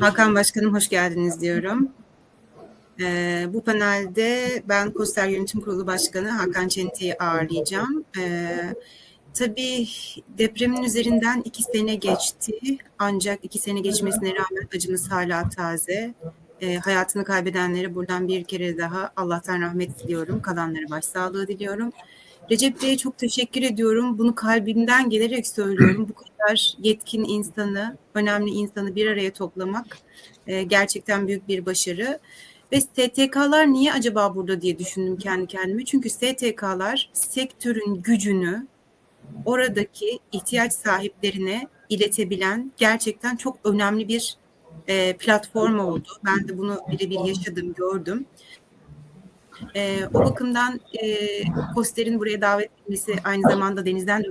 Hakan Başkanım hoş geldiniz diyorum. Ee, bu panelde ben Koster Yönetim Kurulu Başkanı Hakan Çenti'yi ağırlayacağım. Ee, tabii depremin üzerinden iki sene geçti. Ancak iki sene geçmesine rağmen acımız hala taze. Ee, hayatını kaybedenlere buradan bir kere daha Allah'tan rahmet diliyorum. Kalanlara başsağlığı diliyorum. Recep Bey'e çok teşekkür ediyorum. Bunu kalbimden gelerek söylüyorum. Bu kadar yetkin insanı, önemli insanı bir araya toplamak e, gerçekten büyük bir başarı. Ve STK'lar niye acaba burada diye düşündüm kendi kendime. Çünkü STK'lar sektörün gücünü oradaki ihtiyaç sahiplerine iletebilen gerçekten çok önemli bir e, platform oldu. Ben de bunu birebir yaşadım, gördüm. E, o bakımdan e, Koster'in buraya davet edilmesi aynı zamanda denizden de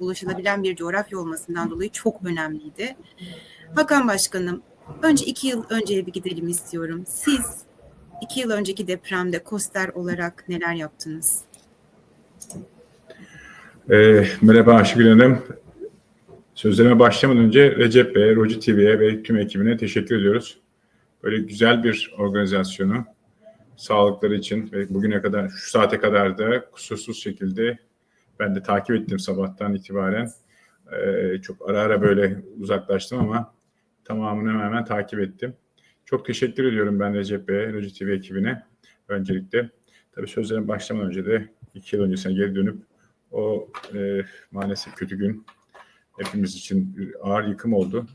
ulaşılabilen bir coğrafya olmasından dolayı çok önemliydi. Hakan Başkanım, önce iki yıl önceye bir gidelim istiyorum. Siz iki yıl önceki depremde Koster olarak neler yaptınız? E, merhaba Ayşegül Hanım. Sözlerime başlamadan önce Recep Bey'e, Roci TV'ye ve tüm ekibine teşekkür ediyoruz. Böyle güzel bir organizasyonu sağlıkları için ve bugüne kadar şu saate kadar da kusursuz şekilde ben de takip ettim sabahtan itibaren. Ee, çok ara ara böyle uzaklaştım ama tamamını hemen, hemen takip ettim. Çok teşekkür ediyorum ben Recep Bey'e, Roci TV ekibine öncelikle. Tabii sözlerim başlamadan önce de iki yıl öncesine geri dönüp o e, maalesef kötü gün hepimiz için ağır yıkım oldu.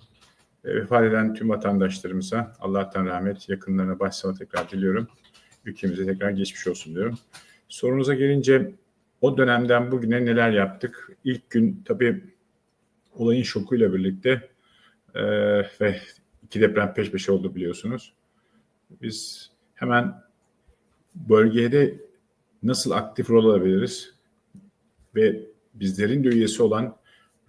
E, vefat eden tüm vatandaşlarımıza Allah'tan rahmet, yakınlarına başsağlığı tekrar diliyorum ülkemize tekrar geçmiş olsun diyorum. Sorunuza gelince o dönemden bugüne neler yaptık? İlk gün tabii olayın şokuyla birlikte e, ve iki deprem peş peşe oldu biliyorsunuz. Biz hemen bölgede nasıl aktif rol alabiliriz ve bizlerin de üyesi olan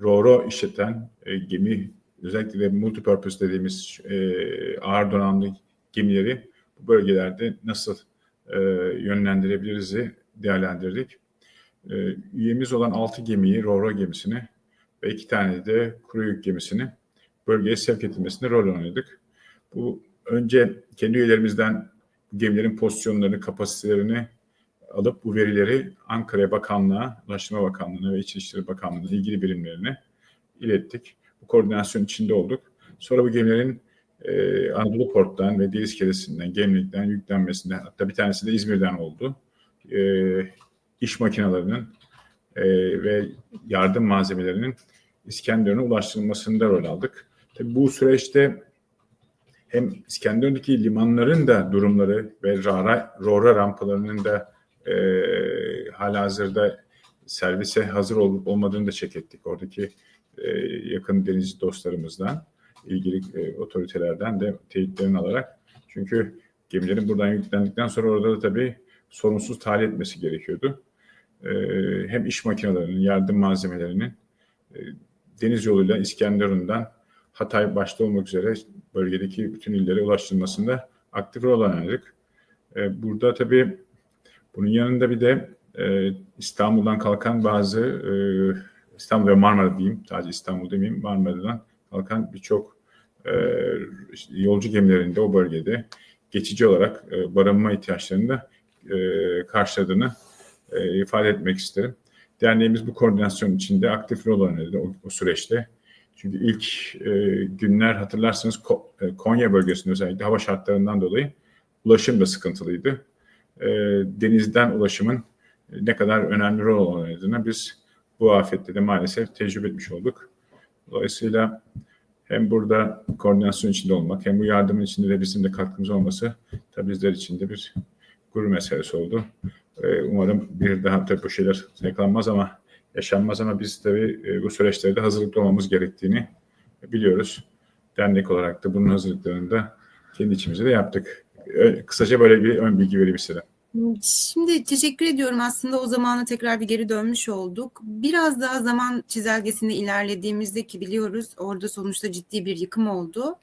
RORO işleten e, gemi özellikle de multipurpose dediğimiz e, ağır donanımlı gemileri bölgelerde nasıl e, yönlendirebiliriz değerlendirdik. E, üyemiz olan 6 gemiyi, RORO gemisini ve 2 tane de kuru yük gemisini bölgeye sevk edilmesinde rol oynadık. Bu önce kendi üyelerimizden gemilerin pozisyonlarını, kapasitelerini alıp bu verileri Ankara Bakanlığa, Ulaştırma Bakanlığı'na ve İçişleri Bakanlığı'na ilgili birimlerine ilettik. Bu koordinasyon içinde olduk. Sonra bu gemilerin e, Anadolu Port'tan ve Deniz Keresi'nden, Gemlik'ten yüklenmesinden hatta bir tanesi de İzmir'den oldu. E, iş makinelerinin e, ve yardım malzemelerinin İskenderun'a ulaştırılmasında rol aldık. Tabii bu süreçte hem İskenderun'daki limanların da durumları ve Rara, Rora rampalarının da e, halihazırda servise hazır olup olmadığını da çek ettik. Oradaki e, yakın denizci dostlarımızdan ilgili e, otoritelerden de teyitlerini alarak. Çünkü gemilerin buradan yüklendikten sonra orada da tabii sorunsuz tahliye etmesi gerekiyordu. E, hem iş makinelerinin, yardım malzemelerinin e, deniz yoluyla İskenderun'dan Hatay başta olmak üzere bölgedeki bütün illere ulaştırılmasında aktif rol oynadık. E, burada tabii bunun yanında bir de e, İstanbul'dan kalkan bazı e, İstanbul ve Marmara diyeyim, sadece İstanbul demeyeyim, Marmara'dan kalkan birçok e, yolcu gemilerinde o bölgede geçici olarak e, barınma ihtiyaçlarını da e, karşıladığını e, ifade etmek isterim. Derneğimiz bu koordinasyon içinde aktif rol oynadı o, o süreçte. Çünkü ilk e, günler hatırlarsanız Ko, e, Konya bölgesinde özellikle hava şartlarından dolayı ulaşım da sıkıntılıydı. E, denizden ulaşımın ne kadar önemli rol oynadığını biz bu afette de maalesef tecrübe etmiş olduk. Dolayısıyla hem burada koordinasyon içinde olmak hem bu yardımın içinde de bizim de katkımız olması tabii bizler için de bir gurur meselesi oldu. Ee, umarım bir daha tabii bu şeyler yakalanmaz ama yaşanmaz ama biz tabii e, bu süreçlerde hazırlıklı olmamız gerektiğini biliyoruz. Dernek olarak da bunun hazırlıklarını da kendi içimizde de yaptık. Kısaca böyle bir ön bilgi vereyim size. Şimdi teşekkür ediyorum aslında o zamana tekrar bir geri dönmüş olduk. Biraz daha zaman çizelgesinde ilerlediğimizde ki biliyoruz orada sonuçta ciddi bir yıkım oldu.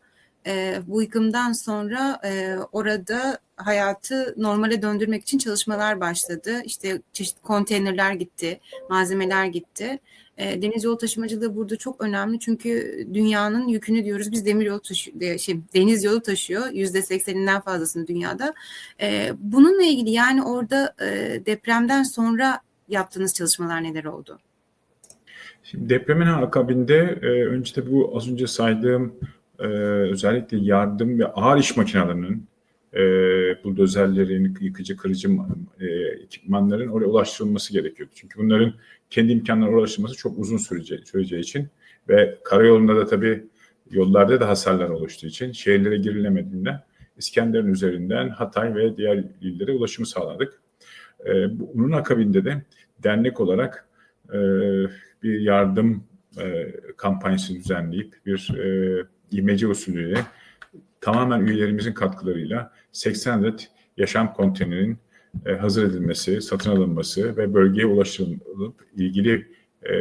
E, bu yıkımdan sonra e, orada hayatı normale döndürmek için çalışmalar başladı. İşte çeşitli konteynerler gitti, malzemeler gitti. E, deniz yolu taşımacılığı burada çok önemli çünkü dünyanın yükünü diyoruz biz demir yolu taşı, şey, deniz yolu taşıyor yüzde sekseninden fazlasını dünyada. E, bununla ilgili yani orada e, depremden sonra yaptığınız çalışmalar neler oldu? Şimdi depremin akabinde e, önce de bu az önce saydığım e, özellikle yardım ve ağır iş makinelerinin e, buldozerlerin, yıkıcı, kırıcı e, ekipmanların oraya ulaştırılması gerekiyordu. Çünkü bunların kendi imkanlarına ulaştırılması çok uzun süreceği, süreceği için ve karayolunda da tabii yollarda da hasarlar oluştuğu için şehirlere girilemediğinden İskenderun üzerinden Hatay ve diğer illere ulaşımı sağladık. E, bunun akabinde de dernek olarak e, bir yardım e, kampanyası düzenleyip bir e, imece usulüyle tamamen üyelerimizin katkılarıyla 80 adet yaşam konteynerinin e, hazır edilmesi, satın alınması ve bölgeye ulaştırılıp ilgili e,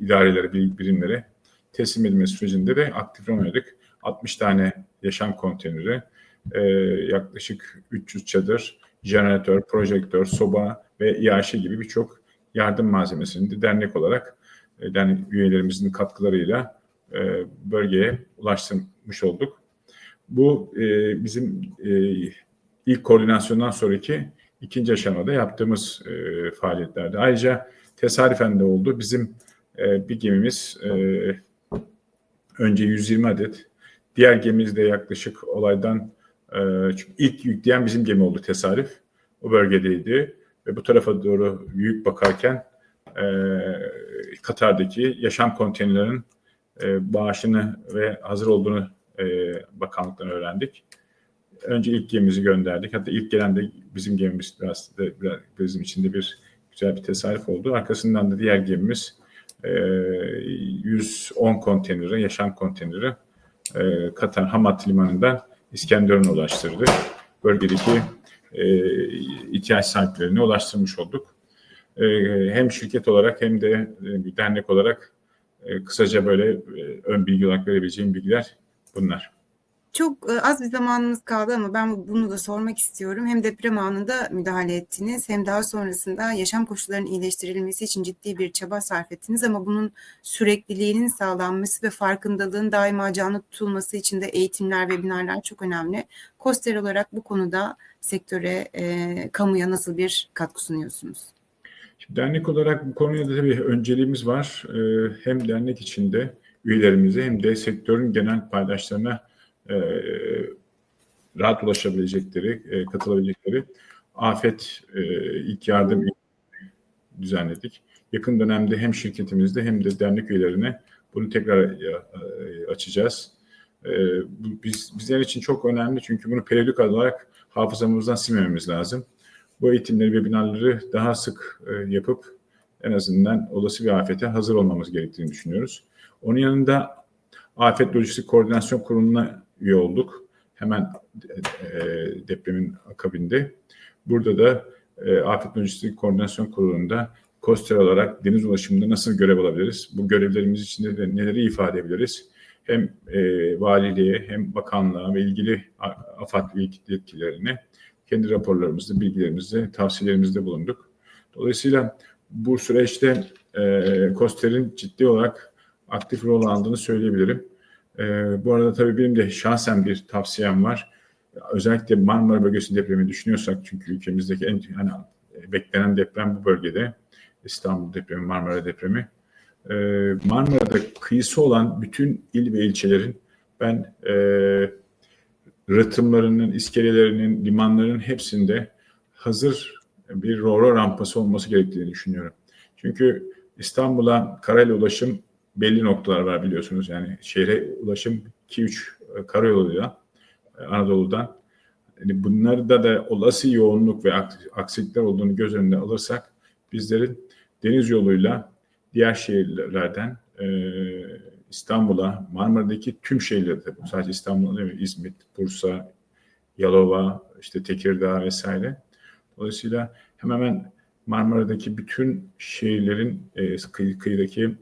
idarelere, birimlere teslim edilmesi sürecinde de aktif rol oynadık. 60 tane yaşam konteyneri, e, yaklaşık 300 çadır, jeneratör, projektör, soba ve İAŞ gibi birçok yardım malzemesini de dernek olarak e, üyelerimizin katkılarıyla e, bölgeye ulaştırmış olduk. Bu e, bizim e, ilk koordinasyondan sonraki ikinci aşamada yaptığımız e, faaliyetlerde. Ayrıca tesadüfen de oldu. Bizim e, bir gemimiz e, önce 120 adet, diğer gemimiz de yaklaşık olaydan e, çünkü ilk yükleyen bizim gemi oldu tesadüf. O bölgedeydi ve bu tarafa doğru yük bakarken e, Katar'daki yaşam konteynerinin e, bağışını ve hazır olduğunu e, bakanlıktan öğrendik. Önce ilk gemimizi gönderdik. Hatta ilk gelen de bizim gemimiz biraz, da, biraz bizim için de bir güzel bir tesadüf oldu. Arkasından da diğer gemimiz e, 110 konteyneri, yaşam konteyneri e, Katar Hamat Limanı'ndan İskenderun'a ulaştırdı. Bölgedeki e, ihtiyaç sahiplerine ulaştırmış olduk. E, hem şirket olarak hem de e, bir dernek olarak e, kısaca böyle e, ön bilgi olarak verebileceğim bilgiler bunlar. Çok e, az bir zamanımız kaldı ama ben bunu da sormak istiyorum. Hem deprem anında müdahale ettiniz hem daha sonrasında yaşam koşullarının iyileştirilmesi için ciddi bir çaba sarf ettiniz ama bunun sürekliliğinin sağlanması ve farkındalığın daima canlı tutulması için de eğitimler, webinarlar çok önemli. Koster olarak bu konuda sektöre, e, kamuya nasıl bir katkı sunuyorsunuz? Şimdi dernek olarak bu konuya da tabii önceliğimiz var. E, hem dernek içinde üyelerimize hem de sektörün genel paydaşlarına e, rahat ulaşabilecekleri, e, katılabilecekleri afet e, ilk yardım düzenledik. Yakın dönemde hem şirketimizde hem de dernek üyelerine bunu tekrar açacağız. Biz, bizler için çok önemli çünkü bunu periyodik olarak hafızamızdan silmememiz lazım. Bu eğitimleri, webinarları daha sık yapıp en azından olası bir afete hazır olmamız gerektiğini düşünüyoruz. Onun yanında Afet Lojistik Koordinasyon Kurulu'na üye olduk. Hemen e, depremin akabinde. Burada da e, Afet Lojistik Koordinasyon Kurulu'nda koster olarak deniz ulaşımında nasıl görev alabiliriz? Bu görevlerimiz içinde de neleri ifade edebiliriz? Hem e, valiliğe hem bakanlığa ve ilgili AFAD yetkililerine kendi raporlarımızda, bilgilerimizde, tavsiyelerimizde bulunduk. Dolayısıyla bu süreçte e, Koster'in ciddi olarak aktif rol aldığını söyleyebilirim. E, bu arada tabii benim de şahsen bir tavsiyem var. Özellikle Marmara bölgesi depremi düşünüyorsak çünkü ülkemizdeki en hani beklenen deprem bu bölgede. İstanbul depremi, Marmara depremi. E, Marmara'da kıyısı olan bütün il ve ilçelerin ben e, rıtımlarının, iskelelerinin, limanların hepsinde hazır bir roro rampası olması gerektiğini düşünüyorum. Çünkü İstanbul'a karayla ulaşım belli noktalar var biliyorsunuz. Yani şehre ulaşım 2-3 e, karayoluyla e, Anadolu'dan. Yani bunlarda da olası yoğunluk ve aksilikler olduğunu göz önünde alırsak bizlerin deniz yoluyla diğer şehirlerden e, İstanbul'a, Marmara'daki tüm şehirlerde, sadece İstanbul değil mi? İzmit, Bursa, Yalova, işte Tekirdağ vesaire. Dolayısıyla hemen hemen Marmara'daki bütün şehirlerin e, kıyı, kıyıdaki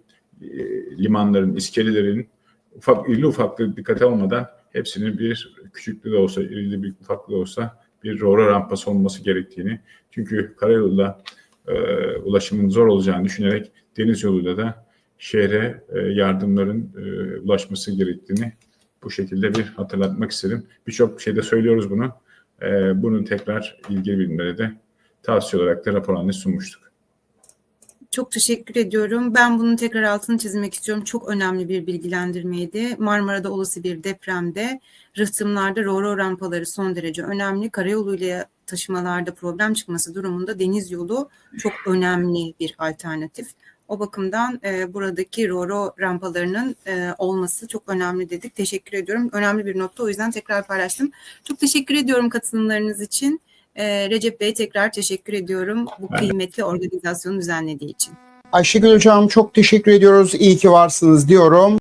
limanların, iskelelerin ufak irli ufaklı dikkate almadan hepsinin bir küçüklüğü de olsa, irili bir ufaklı da olsa bir rora rampası olması gerektiğini çünkü karayoluyla e, ulaşımın zor olacağını düşünerek deniz yoluyla da şehre e, yardımların e, ulaşması gerektiğini bu şekilde bir hatırlatmak istedim. Birçok şeyde söylüyoruz bunu. E, Bunu tekrar ilgili bilimlere de tavsiye olarak da rapor sunmuştuk. Çok teşekkür ediyorum. Ben bunun tekrar altını çizmek istiyorum. Çok önemli bir bilgilendirmeydi. Marmara'da olası bir depremde rıhtımlarda roro rampaları son derece önemli. Karayoluyla taşımalarda problem çıkması durumunda deniz yolu çok önemli bir alternatif. O bakımdan e, buradaki roro rampalarının e, olması çok önemli dedik. Teşekkür ediyorum. Önemli bir nokta o yüzden tekrar paylaştım. Çok teşekkür ediyorum katılımlarınız için. E, Recep Bey tekrar teşekkür ediyorum bu kıymetli organizasyonu düzenlediği için. Ayşegül Hocam çok teşekkür ediyoruz. İyi ki varsınız diyorum.